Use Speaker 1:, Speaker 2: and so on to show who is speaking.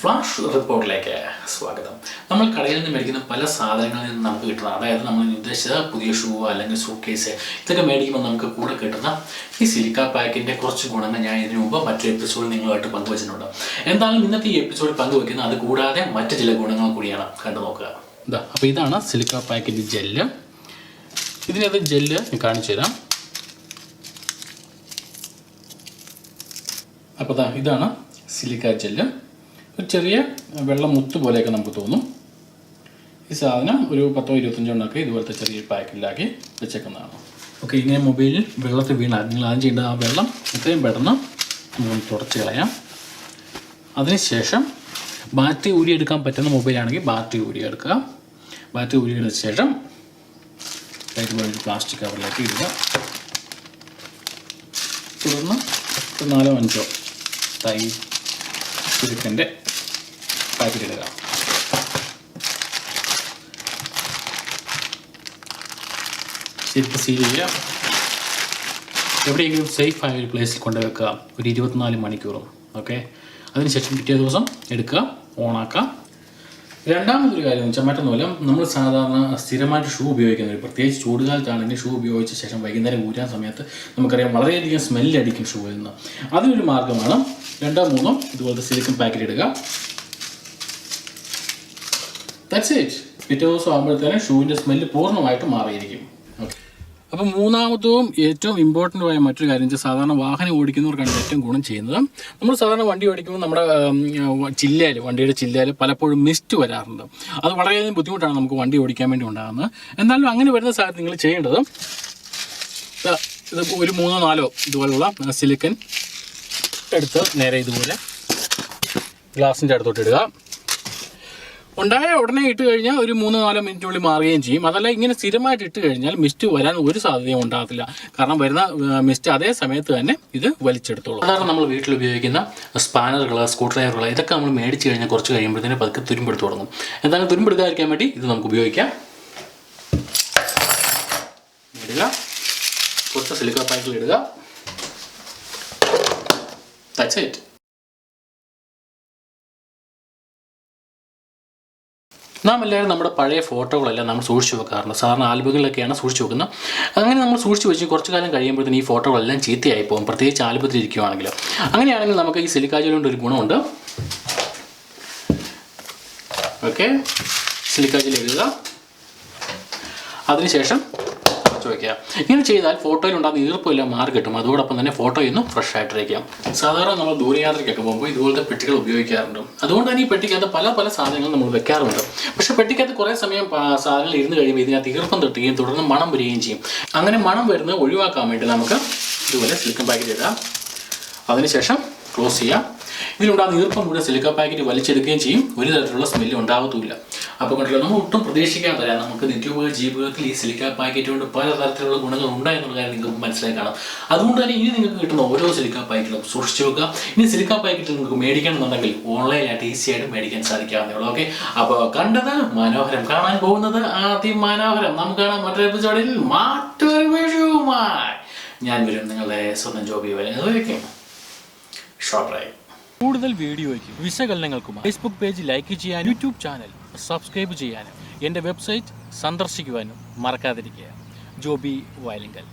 Speaker 1: Flash റിപ്പോർട്ടിലേക്ക് സ്വാഗതം. നമ്മൾ കടയിൽ നിന്ന് മേടിക്കുന്ന പല സാധനങ്ങളിൽ നിന്ന് നമുക്ക് കിട്ടുന്ന അതായത് നമ്മൾ ഉദ്ദേശിച്ച പുതിയ ഷൂ അല്ലെങ്കിൽ സൂക്കേസ് കേസ് ഇതൊക്കെ മേടിക്കുമ്പോൾ നമുക്ക് കൂടെ കിട്ടുന്ന ഈ സിലിക്ക പാക്കിന്റെ കുറച്ച് ഗുണങ്ങൾ ഞാൻ ഇതിനു മുമ്പ് മറ്റൊരു എപ്പിസോഡിൽ നിങ്ങളുമായിട്ട് പങ്കുവച്ചിട്ടുണ്ട്. എന്തായാലും ഇന്നത്തെ ഈ എപ്പിസോഡിൽ പങ്കുവെക്കുന്നത് അത് കൂടാതെ മറ്റു ചില ഗുണങ്ങൾ കൂടിയാണ്. കണ്ടു നോക്കുക. ഇതാ അപ്പോൾ ഇതാണ് സിലിക്ക പാക്കിന്റെ ജെല്ല് ഇതിനകത്ത് ജെല്ല് കാണിച്ചു തരാം. അപ്പോൾ ഇതാണ് സിലിക്ക ജെല്ല് ഒരു ചെറിയ വെള്ളം മുത്ത് പോലെയൊക്കെ നമുക്ക് തോന്നും. ഈ സാധനം ഒരു പത്തോ ഇരുപത്തഞ്ചോ എണ്ണൊക്കെ ഇതുപോലത്തെ ചെറിയ പാക്കറ്റിലാക്കി വെച്ചേക്കുന്നതാണ്. ഓക്കെ ഇങ്ങനെ മൊബൈലിൽ വെള്ളത്തിൽ വീണാൽ നിങ്ങൾ ആദ്യം ചെയ്യേണ്ടത് ആ വെള്ളം ഇത്രയും പെട്ടെന്ന് നമുക്ക് തുടച്ച് കളയാം. അതിനുശേഷം ബാറ്ററി ഊരിയെടുക്കാൻ പറ്റുന്ന മൊബൈലാണെങ്കിൽ ബാറ്ററി ഊരിയെടുക്കുക ബാറ്ററി ഊരിയെടുത്ത ശേഷം ഇതുപോലെ ഒരു പ്ലാസ്റ്റിക് കവറിലേക്ക് ഇടുക. തുടർന്ന് നാലോ അഞ്ചോ തൈ ചുരുക്കന്റെ പാക്കറ്റ് ഇടുക ശരിക്കും സീൽ ചെയ്യുക. എവിടെയെങ്കിലും സേഫ് ആയ ഒരു പ്ലേസിൽ കൊണ്ടുവെക്കുക ഒരു ഇരുപത്തിനാല് മണിക്കൂറും. ഓക്കെ അതിനുശേഷം പിറ്റേ ദിവസം എടുക്കുക. ഓണാക്കുക രണ്ടാമതൊരു കാര്യം വെച്ചാൽ മറ്റൊന്നുമില്ല. നമ്മൾ സാധാരണ സ്ഥിരമായിട്ട് ഷൂ ഉപയോഗിക്കുന്നത് പ്രത്യേകിച്ച് ചൂടുകാലത്താണെങ്കിൽ ഷൂ ഉപയോഗിച്ച ശേഷം വൈകുന്നേരം ഊരാൻ സമയത്ത് നമുക്കറിയാം വളരെയധികം സ്മെല്ലടിക്കും ഷൂവിൽ നിന്ന്. അതിനൊരു മാർഗമാണ് രണ്ടോ മൂന്നോ ഇതുപോലത്തെ സിലിക്കൺ പാക്കറ്റ് ഇടുക. ദാറ്റ്സ് ഇറ്റ് പിറ്റേ ദിവസം ആകുമ്പോഴത്തേനും ഷൂവിന്റെ സ്മെല്ല് പൂർണമായിട്ട് മാറിയിരിക്കും. അപ്പോൾ അപ്പം മൂന്നാമത്തവും ഏറ്റവും ഇമ്പോർട്ടന്റ് ആയ മറ്റൊരു കാര്യം വെച്ചാൽ സാധാരണ വാഹനം ഓടിക്കുന്നവർക്കാണ് ഏറ്റവും ഗുണം ചെയ്യുന്നത്. നമ്മൾ സാധാരണ വണ്ടി ഓടിക്കുമ്പോൾ നമ്മുടെ ചില്ലയിൽ വണ്ടിയുടെ ചില്ലയിൽ പലപ്പോഴും മിസ്റ്റ് വരാറുണ്ട്. അത് വളരെയധികം ബുദ്ധിമുട്ടാണ് നമുക്ക് വണ്ടി ഓടിക്കാൻ വേണ്ടി ഉണ്ടാകുന്നത്. എന്നാലും അങ്ങനെ വരുന്ന സാഹചര്യം നിങ്ങൾ ചെയ്യേണ്ടത് ഇത് ഒരു മൂന്നോ നാലോ ഇതുപോലുള്ള സിലിക്കൻ എടുത്ത് നേരെ ഇതുപോലെ ഗ്ലാസിന്റെ അടുത്തോട്ട് ഇടുക. ഉണ്ടായ ഉടനെ ഇട്ട് കഴിഞ്ഞാൽ ഒരു മൂന്ന് നാലോ മിനിറ്റിനുള്ളിൽ മാറുകയും ചെയ്യും. അതല്ല ഇങ്ങനെ സ്ഥിരമായിട്ട് ഇട്ട് കഴിഞ്ഞാൽ മിസ്റ്റ് വരാൻ ഒരു സാധ്യതയും ഉണ്ടാകത്തില്ല. കാരണം വരുന്ന മിസ്റ്റ് അതേ സമയത്ത് തന്നെ ഇത് വലിച്ചെടുത്തോളൂ. സാധാരണ നമ്മൾ വീട്ടിൽ ഉപയോഗിക്കുന്ന സ്പാനറുകൾ സ്ക്രൂ ഡ്രൈവറുകൾ ഇതൊക്കെ നമ്മൾ മേടിച്ച് കഴിഞ്ഞാൽ കുറച്ച് കഴിയുമ്പോഴത്തേന് പതുക്കെ തുരുമ്പെടുത്ത് തുടങ്ങും. എന്തായാലും തുരുമ്പെടുക്കാതിരിക്കാൻ വേണ്ടി ഇത് നമുക്ക് ഉപയോഗിക്കാം. ഇടുക. കുറച്ച് സിലിക്കോ പാക്കിൽ ഇടുക. ദാറ്റ്സ് ഇറ്റ് നാം എല്ലാവരും നമ്മുടെ പഴയ ഫോട്ടോകളെല്ലാം നമ്മൾ സൂക്ഷിച്ചു വെക്കാറുണ്ട്. സാറിന് ആൽബങ്ങളിലൊക്കെയാണ് സൂക്ഷിച്ചു വെക്കുന്നത്. അങ്ങനെ നമ്മൾ സൂക്ഷിച്ചു വെച്ച് കുറച്ച് കാലം കഴിയുമ്പോഴത്തേന് ഈ ഫോട്ടോകളെല്ലാം ചീത്തയായി പോകും. പ്രത്യേകിച്ച് ആൽബത്തിൽ ഇരിക്കുകയാണെങ്കിൽ അങ്ങനെയാണെങ്കിൽ നമുക്ക് ഈ സിലിക്കാജൽ കൊണ്ട് ഒരു ഗുണമുണ്ട്. ഓക്കെ. സിലിക്കാജൽ എഴുതുക. അതിനുശേഷം അടച്ചു വയ്ക്കുക ഇങ്ങനെ ചെയ്താൽ ഫോട്ടോയിൽ ഉണ്ടാകുന്ന ഈർപ്പെല്ലാം മാറി കിട്ടും. അതോടൊപ്പം തന്നെ ഫോട്ടോ ഇന്നും ഫ്രഷ് ആയിട്ടിരിക്കാം. സാധാരണ നമ്മൾ ദൂരയാത്രയ്ക്കൊക്കെ പോകുമ്പോൾ ഇതുപോലത്തെ പെട്ടികൾ ഉപയോഗിക്കാറുണ്ട്. അതുകൊണ്ട് തന്നെ ഈ പെട്ടിക്കകത്ത് പല പല സാധനങ്ങൾ നമ്മൾ വെക്കാറുണ്ട്. പക്ഷേ പെട്ടിക്കകത്ത് കുറേ സമയം സാധനങ്ങൾ ഇരുന്ന് കഴിയുമ്പോൾ ഇതിനകത്ത് ഈർപ്പം തട്ടുകയും തുടർന്ന് മണം വരികയും ചെയ്യും. അങ്ങനെ മണം വരുന്നത് ഒഴിവാക്കാൻ വേണ്ടി നമുക്ക് ഇതുപോലെ സിലിക്കൺ പാക്കറ്റ് ഇടാം. അതിനുശേഷം ക്ലോസ് ചെയ്യാം. ഇതിലുണ്ടാകുന്ന ഈർപ്പം കൂടെ സിലിക്കൺ പാക്കറ്റ് വലിച്ചെടുക്കുകയും ചെയ്യും. ഒരു തരത്തിലുള്ള സ്മെല്ല് ഉണ്ടാകത്തുമില്ല അപ്പോൾ കണ്ടല്ലോ നമ്മൾ ഒട്ടും പ്രതീക്ഷിക്കാതെ തരാം നമുക്ക് നിത്യോപയോഗ ജീവിതത്തിൽ ഈ സിലിക്ക പാക്കറ്റ് കൊണ്ട് പല തരത്തിലുള്ള ഗുണങ്ങൾ ഉണ്ടായെന്നുള്ള കാര്യം നിങ്ങൾക്ക് മനസ്സിലായി കാണാം. അതുകൊണ്ട് തന്നെ ഇനി നിങ്ങൾക്ക് കിട്ടുന്ന ഓരോ സിലിക്ക പാക്കറ്റും സൂക്ഷിച്ചു വെക്കുക. ഇനി സിലിക്ക പാക്കറ്റ് നിങ്ങൾക്ക് മേടിക്കണമെന്നുണ്ടെങ്കിൽ ഓൺലൈനായിട്ട് ഈസി ആയിട്ട് മേടിക്കാൻ സാധിക്കാവുന്നേ ഓക്കെ അപ്പോൾ കണ്ടത് മനോഹരം. കാണാൻ പോകുന്നത് ആദ്യം മനോഹരം നമുക്ക് കാണാം മറ്റൊരു എപ്പിസോഡിൽ മറ്റൊരു ഞാൻ വരും നിങ്ങളുടെ സ്വന്തം ജോബി വരെ ഷോർട്ടായി കൂടുതൽ വീഡിയോയ്ക്കും വിശകലനങ്ങൾക്കും ഫേസ്ബുക്ക് പേജ് ലൈക്ക് ചെയ്യാനും യൂട്യൂബ് ചാനൽ സബ്സ്ക്രൈബ് ചെയ്യാനും എന്റെ വെബ്സൈറ്റ് സന്ദർശിക്കുവാനും മറക്കാതിരിക്കുക. ജോബി വയലിങ്കൽ.